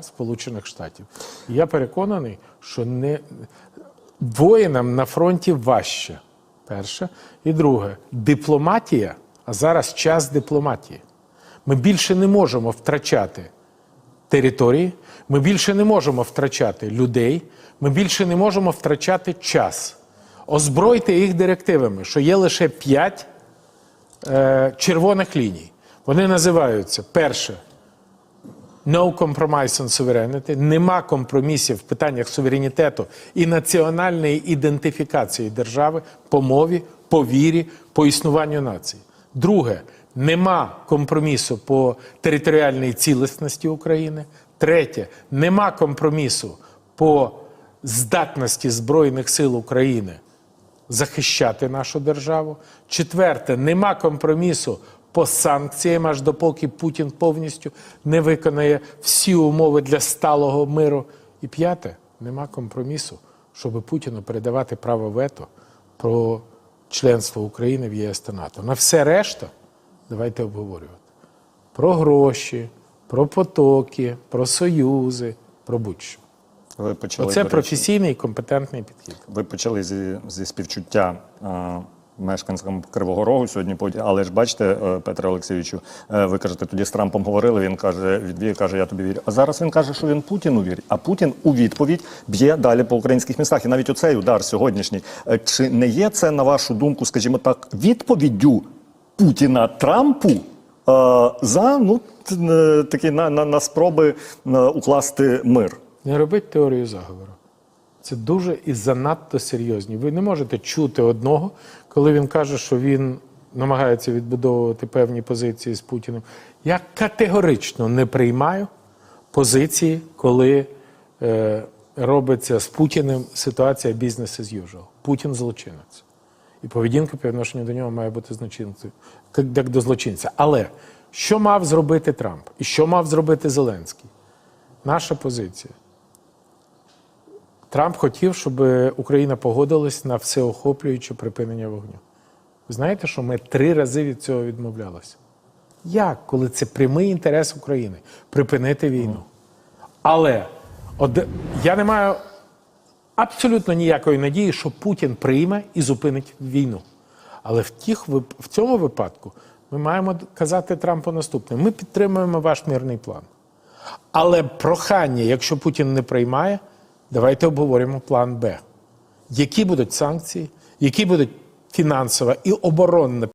Сполучених Штатів. Я переконаний, що не воїнам на фронті важче. Перше. І друге, дипломатія, а зараз час дипломатії. Ми більше не можемо втрачати території, ми більше не можемо втрачати людей, ми більше не можемо втрачати час. Озбройте їх директивами, що є лише п'ять е, червоних ліній. Вони називаються перше. No compromise on sovereignty. Нема компромісів в питаннях суверенітету і національної ідентифікації держави по мові, по вірі, по існуванню нації. Друге, нема компромісу по територіальній цілісності України. Третє, нема компромісу по здатності Збройних сил України захищати нашу державу. Четверте, нема компромісу по санкціям, аж допоки Путін повністю не виконає всі умови для сталого миру. І п'яте, нема компромісу, щоб Путіну передавати право вето про членство України в ЄС та НАТО. На все решта давайте обговорювати. Про гроші, про потоки, про союзи, про будь-що. Ви почали, Оце професійний і компетентний підхід. ви почали зі, зі співчуття е, мешканцям Кривого Рогу сьогодні, але ж бачите, е, Петре Олексійовичу, е, ви кажете, тоді з Трампом говорили, він каже, відвів, каже, я тобі вірю. А зараз він каже, що він Путіну вірить. А Путін у відповідь б'є далі по українських містах. І навіть оцей удар сьогоднішній. Е, Чи не є це, на вашу думку, скажімо так, відповіддю Путіна Трампу? За ну такі на, на, на спроби укласти мир. Не робіть теорію заговору. Це дуже і занадто серйозні. Ви не можете чути одного, коли він каже, що він намагається відбудовувати певні позиції з Путіним. Я категорично не приймаю позиції, коли е, робиться з Путіним ситуація бізнес as usual. Путін злочинець. І поведінка по відношенню до нього має бути злочинцем, як до злочинця. Але що мав зробити Трамп? І що мав зробити Зеленський? Наша позиція. Трамп хотів, щоб Україна погодилась на всеохоплююче припинення вогню. Ви знаєте, що ми три рази від цього відмовлялися? Як, коли це прямий інтерес України припинити війну? Але од... я не маю абсолютно ніякої надії, що Путін прийме і зупинить війну. Але в, тих, в цьому випадку ми маємо казати Трампу наступне: ми підтримуємо ваш мирний план. Але прохання, якщо Путін не приймає, давайте обговоримо план Б. Які будуть санкції, які будуть фінансова і оборонна